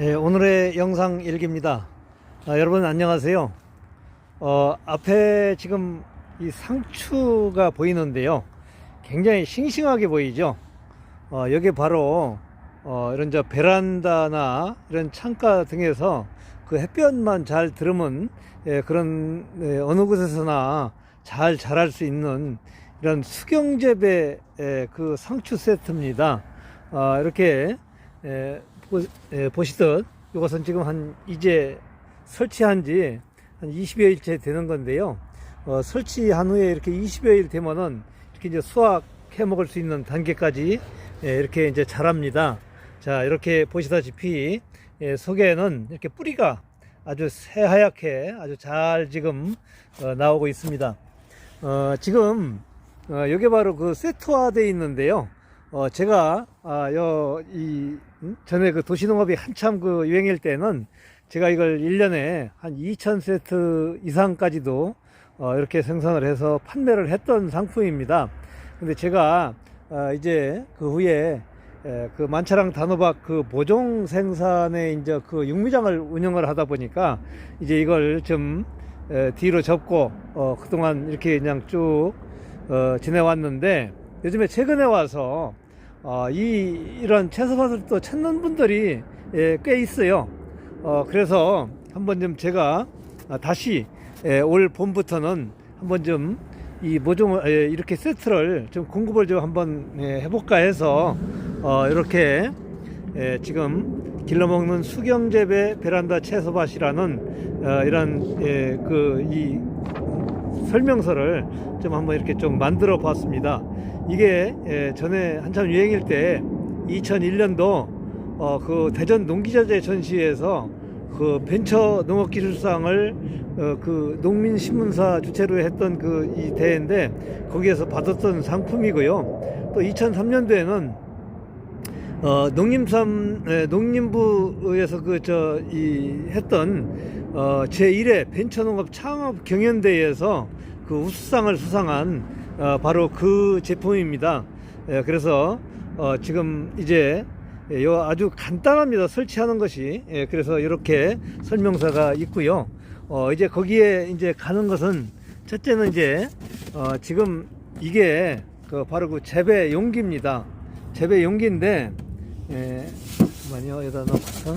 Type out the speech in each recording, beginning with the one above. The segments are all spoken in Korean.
예, 오늘의 영상 일기입니다. 아, 여러분 안녕하세요. 어, 앞에 지금 이 상추가 보이는데요. 굉장히 싱싱하게 보이죠. 어, 여기 바로 어, 이런 저 베란다나 이런 창가 등에서 그 햇볕만 잘 들으면 예, 그런 예, 어느 곳에서나 잘 자랄 수 있는 이런 수경재배 예, 그 상추 세트입니다. 아, 이렇게 예, 보, 예, 보시듯 이것은 지금 한 이제 설치한 지 한 20여일째 되는 건데요. 어, 설치한 후에 이렇게 20여일 되면은 이렇게 이제 수확해 먹을 수 있는 단계까지 예, 이렇게 이제 자랍니다. 자, 이렇게 보시다시피 예, 속에는 이렇게 뿌리가 아주 새하얗게 아주 잘 지금 어, 나오고 있습니다. 어, 지금 어, 여기 바로 그 세트화되어 있는데요. 어, 제가 아, 여, 이 음? 전에 그 도시농업이 한참 그 유행일 때는 제가 이걸 1년에 한 2,000세트 이상까지도 어, 이렇게 생산을 해서 판매를 했던 상품입니다. 근데 제가 어, 이제 그 후에 에, 그 만차랑 단호박 그 보종 생산에 이제 그 육미장을 운영을 하다 보니까 이제 이걸 좀 에, 뒤로 접고 어, 그동안 이렇게 그냥 쭉 어, 지내왔는데 요즘에 최근에 와서 어, 이 이런 채소밭을 또 찾는 분들이 예, 꽤 있어요. 어, 그래서 한번 좀 제가 아, 다시 예, 올 봄부터는 한번 좀 이 모종을 예, 이렇게 세트를 좀 공급을 좀 한번 예, 해볼까 해서 어, 이렇게 예, 지금 길러 먹는 수경재배 베란다 채소밭이라는 어, 이런 예, 그이 설명서를 좀 한번 이렇게 좀 만들어 봤습니다. 이게 예, 전에 한참 유행일 때 2001년도 어, 그 대전 농기자재 전시회에서 그 벤처 농업기술상을 어, 그 농민신문사 주최로 했던 그 이 대회인데 거기에서 받았던 상품이고요. 또 2003년도에는 어, 농림삼, 에, 농림부에서 그, 저, 이, 했던, 어, 제1회 벤처농업 창업 경연대회에서 그 우수상을 수상한, 어, 바로 그 제품입니다. 예, 그래서, 어, 지금 이제, 예, 요 아주 간단합니다. 설치하는 것이. 예, 그래서 이렇게 설명서가 있고요. 어, 이제 거기에 이제 가는 것은, 첫째는 이제, 어, 지금 이게, 그, 바로 그 재배 용기입니다. 재배 용기인데, 예, 잠깐만요. 여기다 넣어서.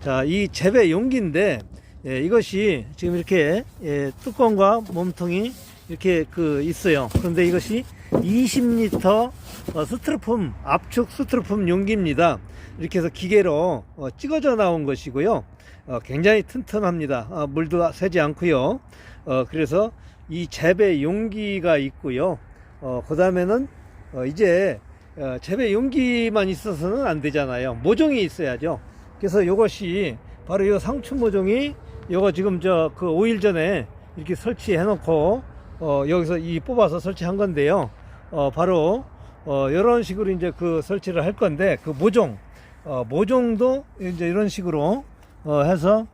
자, 이 재배 용기인데, 예, 이것이 지금 이렇게, 예, 뚜껑과 몸통이 이렇게 그 있어요. 그런데 이것이 20리터 어, 스티로폼, 압축 스티로폼 용기입니다. 이렇게 해서 기계로 어, 찍어져 나온 것이고요. 어, 굉장히 튼튼합니다. 어, 물도 새지 않고요. 어, 그래서 이 재배 용기가 있고요. 어, 그 다음에는 어, 이제 어, 재배 용기만 있어서는 안 되잖아요. 모종이 있어야죠. 그래서 이것이 바로 이 상추 모종이 이거 지금 저 그 5일 전에 이렇게 설치해 놓고 어, 여기서 이 뽑아서 설치한 건데요. 어, 바로 어, 이런 식으로 이제 그 설치를 할 건데 그 모종 어, 모종도 이제 이런 식으로 어, 해서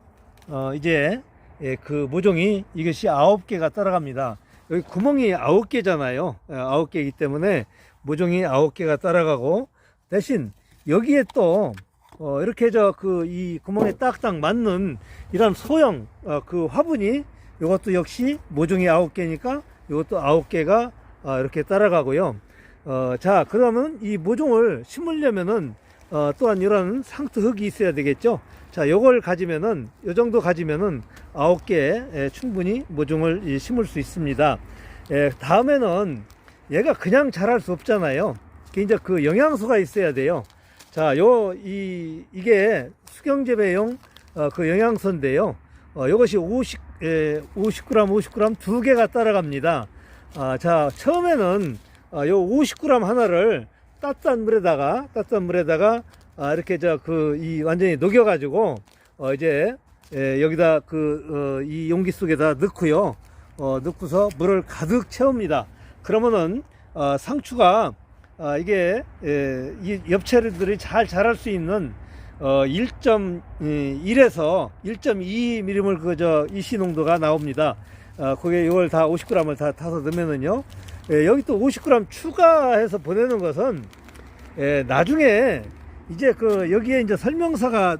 어, 이제 예, 그 모종이 이것이 아홉 개가 따라갑니다. 여기 구멍이 아홉 개잖아요. 예, 아홉 개이기 때문에 모종이 아홉 개가 따라가고 대신 여기에 또 어, 이렇게 저 그 이 구멍에 딱딱 맞는 이런 소형 어, 그 화분이 이것도 역시 모종이 아홉 개니까 이것도 아홉 개가 어, 이렇게 따라가고요. 어, 자 그러면 이 모종을 심으려면은 어, 또한 이런 상트 흙이 있어야 되겠죠. 자, 요걸 가지면은 요 정도 가지면은 아홉 개 예, 충분히 모종을 이, 심을 수 있습니다. 예, 다음에는 얘가 그냥 자랄 수 없잖아요. 이제 그 영양소가 있어야 돼요. 자, 요, 이, 이게 수경재배용 어, 그 영양소인데요. 어, 요것이 50, 예, 50g, 50g 두 개가 따라갑니다. 아, 자, 처음에는 어, 요 50g 하나를 따뜻한 물에다가, 따뜻한 물에다가 아, 이렇게 저 그 이 완전히 녹여가지고 어, 이제 예, 여기다 그 어, 이 용기 속에다 넣고요. 어, 넣고서 물을 가득 채웁니다. 그러면은 어, 상추가 아, 이게 예, 이 엽채들이 잘 자랄 수 있는 어, 1.1에서 1.2mm물 그저 이시 농도가 나옵니다. 어, 거기에 이걸 다 50g을 다 타서 넣으면은요. 예, 여기 또 50g 추가해서 보내는 것은 예, 나중에 이제 그 여기에 이제 설명서가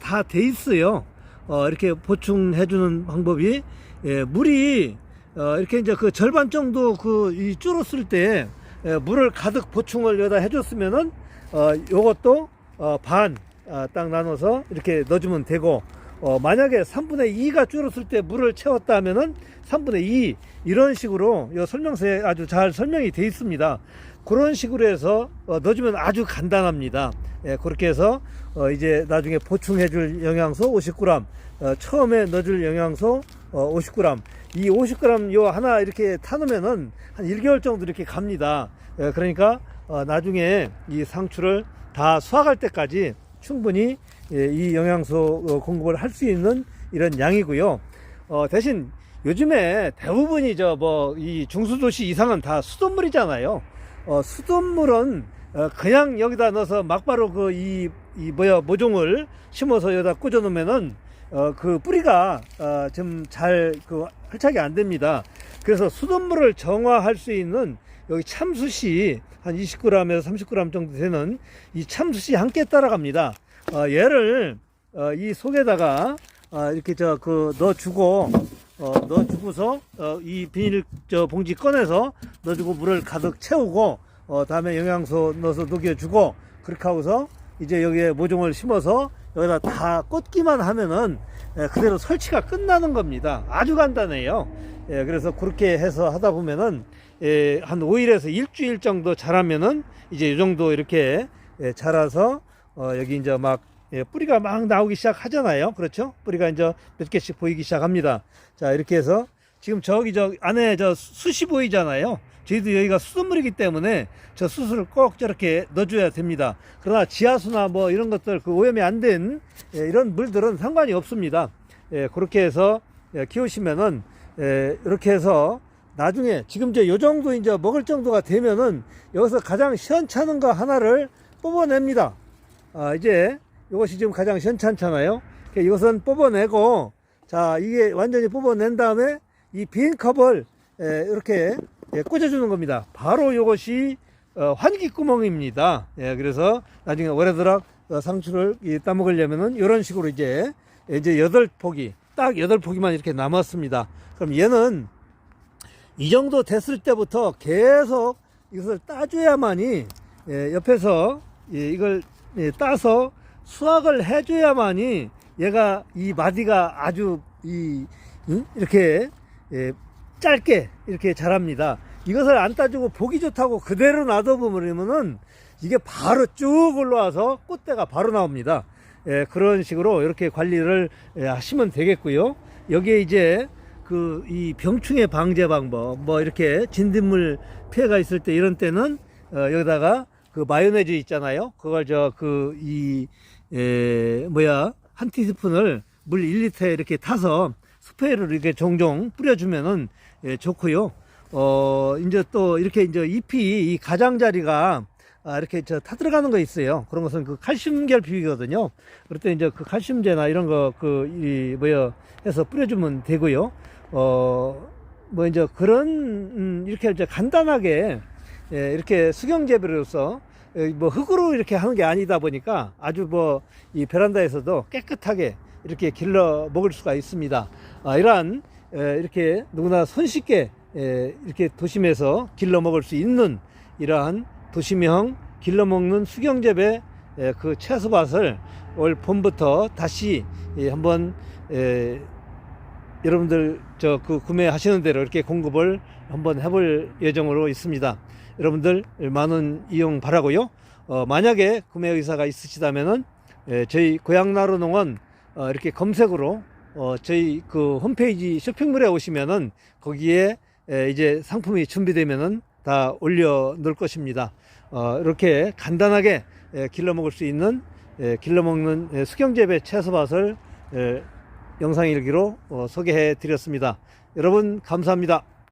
다돼 있어요. 어, 이렇게 보충해주는 방법이 예, 물이 어, 이렇게 이제 그 절반 정도 그이 줄었을 때 예, 물을 가득 보충을 여기다 해줬으면은 어, 요것도 어, 반, 아, 딱 나눠서 이렇게 넣어주면 되고, 어, 만약에 3분의 2가 줄었을 때 물을 채웠다 하면은 3분의 2, 이런 식으로 요 설명서에 아주 잘 설명이 되어 있습니다. 그런 식으로 해서 어, 넣어주면 아주 간단합니다. 예, 그렇게 해서 어, 이제 나중에 보충해 줄 영양소 50g, 어, 처음에 넣어줄 영양소 어, 50g, 이 50g 요 하나 이렇게 타놓으면은 한 1개월 정도 이렇게 갑니다. 예, 그러니까 어, 나중에 이 상추를 다 수확할 때까지 충분히 예, 이 영양소 어, 공급을 할 수 있는 이런 양이고요. 어, 대신 요즘에 대부분이 저 뭐 이 중수도시 이상은 다 수돗물이잖아요. 어, 수돗물은 어, 그냥 여기다 넣어서 막바로 그 이 이 뭐야 모종을 심어서 여기다 꽂아 놓으면은 어, 그 뿌리가 어, 좀잘그 활착이 안 됩니다. 그래서 수돗물을 정화할 수 있는 여기 참숯이 한 20g에서 30g 정도 되는 이 참숯이 함께 따라갑니다. 어, 얘를 어, 이 속에다가 어, 이렇게 저 그 넣어주고 어, 넣어주고서 어, 이 비닐 저 봉지 꺼내서 넣어주고 물을 가득 채우고 어, 다음에 영양소 넣어서 녹여주고 그렇게 하고서 이제 여기에 모종을 심어서 여기다 다 꽂기만 하면은 예, 그대로 설치가 끝나는 겁니다. 아주 간단해요. 예, 그래서 그렇게 해서 하다 보면은 예, 한 5일에서 일주일 정도 자라면은 이제 이 정도 이렇게 예, 자라서 어, 여기 이제 막 예, 뿌리가 막 나오기 시작하잖아요. 그렇죠? 뿌리가 이제 몇 개씩 보이기 시작합니다. 자, 이렇게 해서 지금 저기 저 안에 저 숯이 보이잖아요. 저희도 여기가 수돗물이기 때문에 저 숯을 꼭 저렇게 넣어줘야 됩니다. 그러나 지하수나 뭐 이런 것들 그 오염이 안 된 이런 물들은 상관이 없습니다. 예, 그렇게 해서 예, 키우시면은 예, 이렇게 해서 나중에 지금 이제 요 정도 이제 먹을 정도가 되면은 여기서 가장 시원찮은 거 하나를 뽑아냅니다. 아, 이제 이것이 지금 가장 시원찮잖아요. 이것은 뽑아내고 자 이게 완전히 뽑아낸 다음에 이 빈 컵을 예, 이렇게 예, 꽂아주는 겁니다. 바로 이것이 어, 환기 구멍입니다. 예, 그래서 나중에 오래도록 어, 상추를 이, 따먹으려면은 이런 식으로 이제 이제 여덟 포기 딱 여덟 포기만 이렇게 남았습니다. 그럼 얘는 이 정도 됐을 때부터 계속 이것을 따줘야만이 예, 옆에서 예, 이걸 예, 따서 수확을 해줘야만이 얘가 이 마디가 아주 이 응? 이렇게 예, 짧게 이렇게 자랍니다. 이것을 안 따주고 보기 좋다고 그대로 놔둬버리면은 이게 바로 쭉 올라와서 꽃대가 바로 나옵니다. 예, 그런 식으로 이렇게 관리를 예, 하시면 되겠고요. 여기에 이제 그 이 병충해 방제 방법 뭐 이렇게 진딧물 피해가 있을 때 이런 때는 어, 여기다가 그 마요네즈 있잖아요. 그걸 저 그이 에, 뭐야 한 티스푼을 물 1리터에 이렇게 타서 스프레이를 이렇게 종종 뿌려주면은 예, 좋고요. 어 이제 또 이렇게 이제 잎이 이 가장자리가 아, 이렇게 저 타들어가는 거 있어요. 그런 것은 그 칼슘 결핍이거든요. 그럴 때 이제 그 칼슘제나 이런 거 그 이 뭐야 해서 뿌려주면 되고요. 어 뭐 이제 그런 음, 이렇게 이제 간단하게 예, 이렇게 수경 재배로서 예, 뭐 흙으로 이렇게 하는 게 아니다 보니까 아주 뭐 이 베란다에서도 깨끗하게 이렇게 길러 먹을 수가 있습니다. 아, 이러한 에, 이렇게 누구나 손쉽게 에, 이렇게 도심에서 길러 먹을 수 있는 이러한 도심형 길러 먹는 수경재배 에, 그 채소밭을 올 봄부터 다시 예, 한번 에, 여러분들 저 그 구매하시는 대로 이렇게 공급을 한번 해볼 예정으로 있습니다. 여러분들 많은 이용 바라고요. 어, 만약에 구매 의사가 있으시다면은 예, 저희 고향나루 농원 어, 이렇게 검색으로 어, 저희 그 홈페이지 쇼핑몰에 오시면은 거기에 에, 이제 상품이 준비되면은 다 올려 놓을 것입니다. 어, 이렇게 간단하게 에, 길러 먹을 수 있는 에, 길러 먹는 에, 수경재배 채소밭을 에, 영상 일기로 어, 소개해 드렸습니다. 여러분 감사합니다.